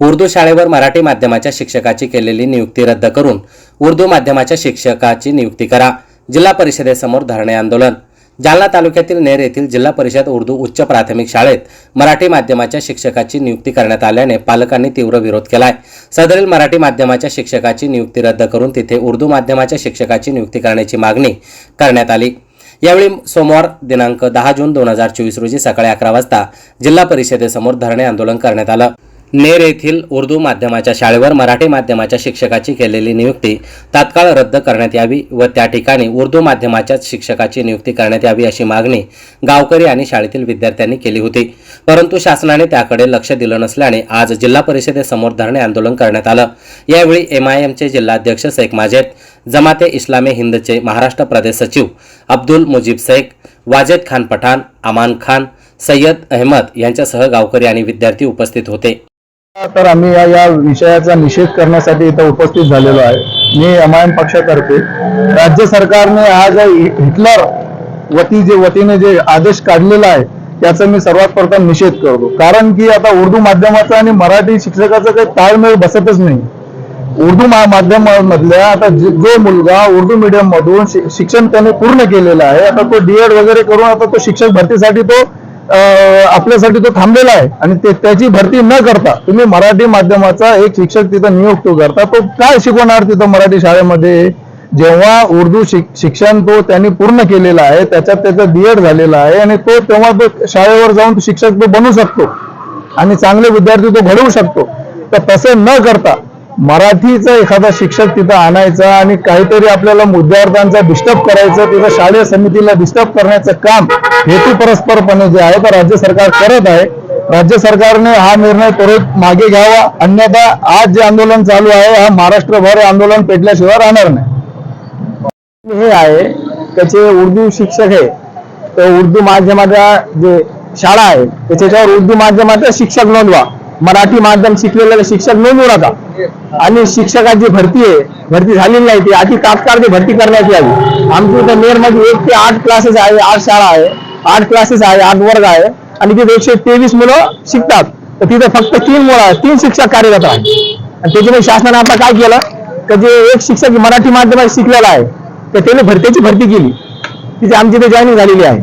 उर्दू शाळेवर मराठी माध्यमाच्या शिक्षकाची केलेली नियुक्ती रद्द करून उर्दू माध्यमाच्या शिक्षकाची नियुक्ती करा. जिल्हा परिषदेसमोर धरणे आंदोलन. जालना तालुक्यातील नेर येथील जिल्हा परिषद उर्दू उच्च प्राथमिक शाळेत मराठी माध्यमाच्या शिक्षकाची नियुक्ती करण्यात आल्याने पालकांनी तीव्र विरोध केलाय. सदरील मराठी माध्यमाच्या शिक्षकाची नियुक्ती रद्द करून तिथे उर्दू माध्यमाच्या शिक्षकाची नियुक्ती करण्याची मागणी करण्यात आली. यावेळी सोमवार दिनांक दहा जून दोन हजार चोवीस रोजी सकाळी अकरा वाजता जिल्हा परिषदेसमोर धरणे आंदोलन करण्यात आलं. नेर येथील उर्दू माध्यमाच्या शाळेवर मराठी माध्यमाच्या शिक्षकाची केलेली नियुक्ती तात्काळ रद्द करण्यात यावी व त्या ठिकाणी उर्दू माध्यमाच्याच शिक्षकाची नियुक्ती करण्यात यावी अशी मागणी गावकरी आणि शाळेतील विद्यार्थ्यांनी केली होती. परंतु शासनाने त्याकडे लक्ष दिलं नसल्याने आज जिल्हा परिषदेसमोर धरणे आंदोलन करण्यात आलं. यावेळी एम आय एमचे जिल्हाध्यक्ष शेख माजेद जमाते इस्लामी हिंदचे महाराष्ट्र प्रदेश सचिव अब्दुल मुजीब शेख वाजेद खान पठाण अमान खान सय्यद अहमद यांच्यासह गावकरी आणि विद्यार्थी उपस्थित होते. तर आम्ही या या विषयाचा निषेध करण्यासाठी इथं उपस्थित झालेलो आहे. मी एम आय एम पक्षातर्फे. राज्य सरकारने आज हिटलर वती जे वतीने जे आदेश काढलेला आहे त्याचा मी सर्वात प्रथम निषेध करतो. कारण की आता उर्दू माध्यमाचा आणि मराठी शिक्षकाचा काही ताळमेळ बसतच नाही. उर्दू माध्यमामधल्या आता जो मुलगा उर्दू मीडियम मधून शिक्षण त्याने पूर्ण केलेलं आहे आता तो डीएड वगैरे करून आता तो शिक्षक भरतीसाठी तो आपल्यासाठी तो थांबलेला आहे. आणि ते त्याची भरती न करता तुम्ही मराठी माध्यमाचा एक शिक्षक तिथं नियुक्त करता. तो काय शिकवणार तिथं मराठी शाळेमध्ये? जेव्हा उर्दू शिक- शिक्षण तो त्यांनी पूर्ण केलेला आहे त्याच्यात त्याचा बीएड झालेला आहे आणि तो तेव्हा तो शाळेवर जाऊन तो शिक्षक तो बनू शकतो. आणि चांगले विद्यार्थी तो घडवू शकतो. तर तसे न करता मराठीचा एखादा शिक्षक तिथं आणायचा आणि काहीतरी आपल्याला विद्यार्थ्यांचा डिस्टर्ब करायचं तिथं शालेय समितीला डिस्टर्ब करण्याचं काम हेतू परस्परपणे जे आहे तर राज्य सरकार करत आहे. राज्य सरकारने हा निर्णय त्वरित मागे घ्यावा. अन्यथा आज जे आंदोलन चालू आहे हा महाराष्ट्रभर आंदोलन पेटल्याशिवाय राहणार नाही. हे आहे त्याचे उर्दू शिक्षक आहे तर उर्दू माध्यमाच्या जे शाळा आहे त्याच्यावर उर्दू माध्यमाचा शिक्षक नोंदवा. मराठी माध्यम शिकलेले शिक्षक नोंदवू नका आणि शिक्षकाची भरती आहे. भरती झालेली नाही ती. आधी तात्काळ ती भरती करण्यात यावी. आमच्या इथं नेरमध्ये एक ते आठ क्लासेस आहे. आठ शाळा आहे. आठ क्लासेस आहे. आठ वर्ग आहे. आणि तिथे एकशे तेवीस मुलं शिकतात. तर तिथे फक्त तीन मुलं तीन शिक्षक कार्यरत आहेत. आणि त्याच्यामुळे शासनाने आता काय केलं? तर जे एक शिक्षक मराठी माध्यमात शिकलेला आहे तर त्याने भरतीची भरती केली. तिथे आमची इथे जॉईनिंग झालेली आहे.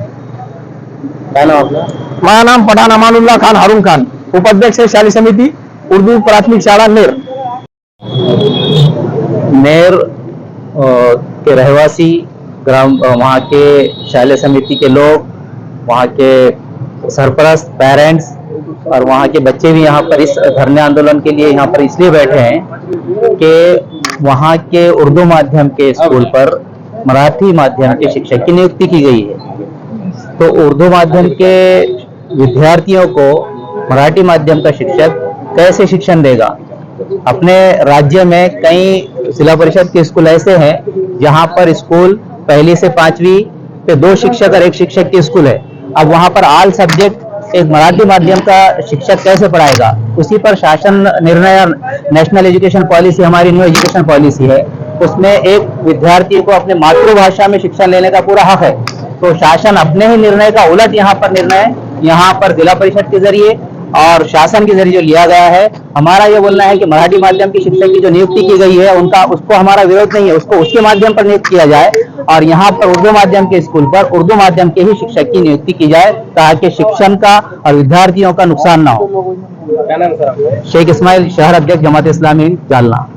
काय नाव आपलं? माझं नाम पठाण अमानुल्ला खान हारून खान. उपाध्यक्ष है शाली समिति, उर्दू प्राथमिक शाला नेर। नेर के रहवासी ग्राम वहाँ के शालेय समिति के लोग, वहाँ के सरपरस्त, पेरेंट्स और वहाँ के बच्चे भी यहाँ पर इस धरने आंदोलन के लिए यहाँ पर इसलिए बैठे हैं कि वहाँ के उर्दू माध्यम के स्कूल पर मराठी माध्यम के शिक्षक की नियुक्ति की गई है। तो उर्दू माध्यम के विद्यार्थियों को मराठी माध्यम का शिक्षक कैसे शिक्षण देगा? अपने राज्य में कई जिला परिषद के स्कूल ऐसे हैं, जहाँ पर स्कूल पहली से पांचवी पे दो शिक्षक और एक शिक्षक की स्कूल है। अब वहाँ पर आल सब्जेक्ट एक मराठी माध्यम का शिक्षक कैसे पढ़ाएगा? उसी पर शासन निर्णय और नेशनल एजुकेशन पॉलिसी हमारी न्यू एजुकेशन पॉलिसी है। उसमें एक विद्यार्थी को अपने मातृभाषा में शिक्षा लेने का पूरा हक है। तो शासन अपने ही निर्णय का उलट यहाँ पर निर्णय, यहाँ पर जिला परिषद के ज़रिए और शासन के ज़रिए जो लिया गया है हमारा ये बोलना है कि मराठी माध्यम की शिक्षक की जो नियुक्ति की गई है उनका उसको हमारा विरोध नहीं है उसको उसके माध्यम पर नियुक्त किया जाए और यहाँ पर उर्दू माध्यम के स्कूल पर उर्दू माध्यम के ही शिक्षक की नियुक्ति की जाए ताकि शिक्षण का और विद्यार्थियों का नुकसान ना हो। शेख इसमाइल शहर अध्यक्ष जमात इस्लामी जालना।